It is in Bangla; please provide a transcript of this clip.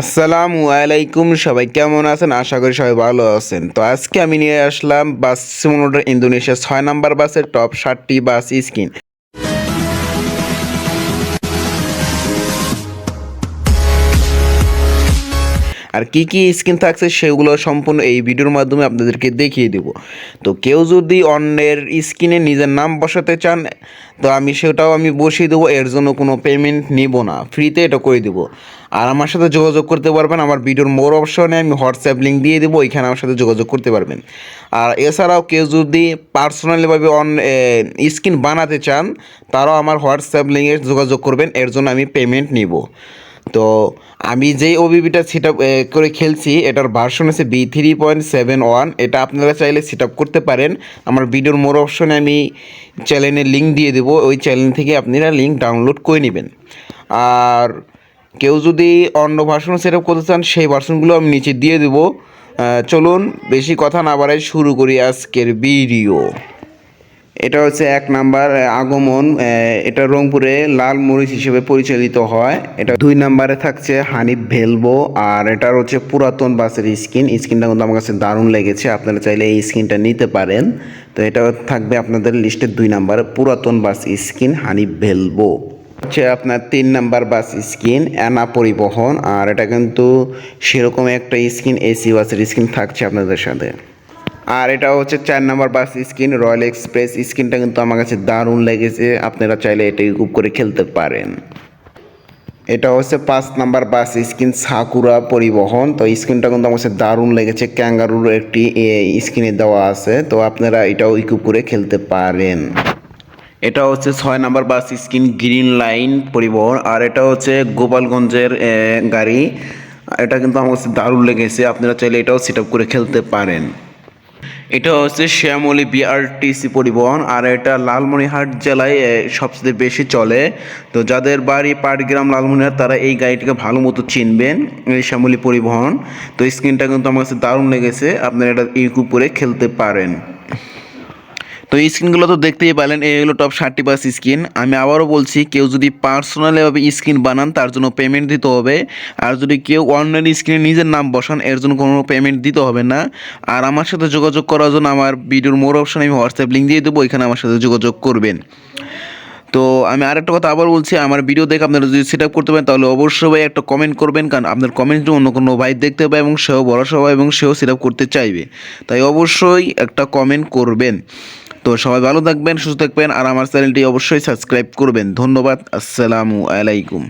আসসালামু আলাইকুম, সবাই কেমন আছেন? আশা করি সবাই ভালো আছেন। তো আজকে আমি নিয়ে আসলাম বাস সিমুলেটর ইন্দোনেশিয়া ছয় নাম্বার বাসের টপ ষাটটি বাস স্কিন আর কি কি স্কিন থাকছে সেগুলো সম্পূর্ণ এই ভিডিওর মাধ্যমে আপনাদেরকে দেখিয়ে দেব। তো কেউ যদি অন্যের স্কিনে নিজের নাম বসাতে চান, তো আমি সেটাও আমি বসিয়ে দেবো, এর জন্য কোনো পেমেন্ট নিব না। ফ্রিতে এটা করে দেবো। আর আমার সাথে যোগাযোগ করতে পারবেন, আমার ভিডিওর মোর অপশনে আমি হোয়াটসঅ্যাপ লিঙ্ক দিয়ে দেবো, ওইখানে আমার সাথে যোগাযোগ করতে পারবেন। আর এছাড়াও কেউ যদি পার্সোনালিভাবে অন স্কিন বানাতে চান, তারাও আমার হোয়াটসঅ্যাপ লিঙ্কে যোগাযোগ করবেন, এর জন্য আমি পেমেন্ট নিব। তো আমি যেই ওবিবিটা সেট আপ করে খেলছি, এটার ভার্সন আছে B three point seven one এটা আপনারা চাইলে সেট আপ করতে পারেন। আমার ভিডিওর মোর অপশনে আমি চ্যানেলের লিঙ্ক দিয়ে দেবো, ওই চ্যানেল থেকে আপনারা লিঙ্ক ডাউনলোড করে নেবেন। আর কেউ যদি অন্য ভার্সন সেট আপ করতে চান, সেই ভার্সনগুলো আমি নিচে দিয়ে দেবো। চলুন, বেশি কথা না বাড়াই, শুরু করি আজকের ভিডিও এটা হচ্ছে এক নাম্বার আগমন এটা রংপুরে লাল মরিচ হিসেবে পরিচালিত হয়। এটা দুই নাম্বারে থাকছে হানিফ ভেলবো আর এটার হচ্ছে পুরাতন বাসের স্কিন। স্কিনটা কিন্তু আমার কাছে দারুণ লেগেছে, আপনারা চাইলে এই স্কিনটা নিতে পারেন। তো এটা থাকবে আপনাদের লিস্টের দুই নাম্বারে, পুরাতন বাস স্কিন, হানিফ ভেলবো হচ্ছে আপনার তিন নাম্বার বাস স্কিন, অ্যানা পরিবহন, আর এটা কিন্তু সেরকম একটা স্কিন, এসি বাসের স্কিন থাকছে আপনাদের সাথে। আর এটা হচ্ছে চার number bus skin, royal express. স্কিনটা কিন্তু আমার কাছে দারুণ লেগেছে। আপনারা চাইলে এটা ইউজ করে খেলতে পারেন। এটা হচ্ছে পাঁচ নাম্বার বাস স্কিন, সাকুরা পরিবহন। তো স্ক্রিনটা কিন্তু আমার কাছে দারুণ লেগেছে। ক্যাঙ্গারুর একটি স্কিনে দেওয়া আছে। তো আপনারা এটাও ইকুপ করে খেলতে পারেন। এটা হচ্ছে ছয় number bus skin, green line পরিবহন। আর এটা হচ্ছে গোপালগঞ্জের গাড়ি। এটা কিন্তু আমার কাছে দারুণ লেগেছে। আপনারা চাইলে এটাও সেট করে খেলতে পারেন। এটা হচ্ছে শ্যামলী বিআরটিসি পরিবহন, আর এটা লালমনিহাট জেলায় সবচেয়ে বেশি চলে। তো যাদের বাড়ি পাটগ্রাম লালমনিহাট তারা এই গাড়িটাকে ভালো মতো চিনবেন, এই শ্যামলী পরিবহন। তো স্ক্রিনটা কিন্তু আমার কাছে দারুণ লেগেছে, আপনারা এটা ইউকুব করে খেলতে পারেন। তো এই স্ক্রিনগুলো তো দেখতেই পেলেন এই হলো টপ ষাটটি পাস স্ক্রিন আমি আবারও বলছি, কেউ যদি পার্সোনালিভাবে স্ক্রিন বানান, তার জন্য পেমেন্ট দিতে হবে। আর যদি কেউ অনলাইন স্ক্রিনে নিজের নাম বসান, এর জন্য কোনো পেমেন্ট দিতে হবে না। আর আমার সাথে যোগাযোগ করার জন্য আমার ভিডিওর মোর অপশান আমি হোয়াটসঅ্যাপ লিঙ্ক দিয়ে দেবো এখানে আমার সাথে যোগাযোগ করবেন। তো আমি আরেকটা কথা আবার বলছি, আমার ভিডিও দেখে আপনারা যদি সেট আপ করতে পারেন, তাহলে অবশ্যই ভাই একটা কমেন্ট করবেন, কারণ আপনার কমেন্ট অন্য কোনো ভাই দেখতে পাবে এবং সেও বড় সবাই এবং সেও সেট আপ করতে চাইবে। তাই অবশ্যই একটা কমেন্ট করবেন। তো সবাই ভালো থাকবেন, সুস্থ থাকবেন, আর আমার চ্যানেলটি অবশ্যই সাবস্ক্রাইব করবেন। ধন্যবাদ, আসসালামু আলাইকুম।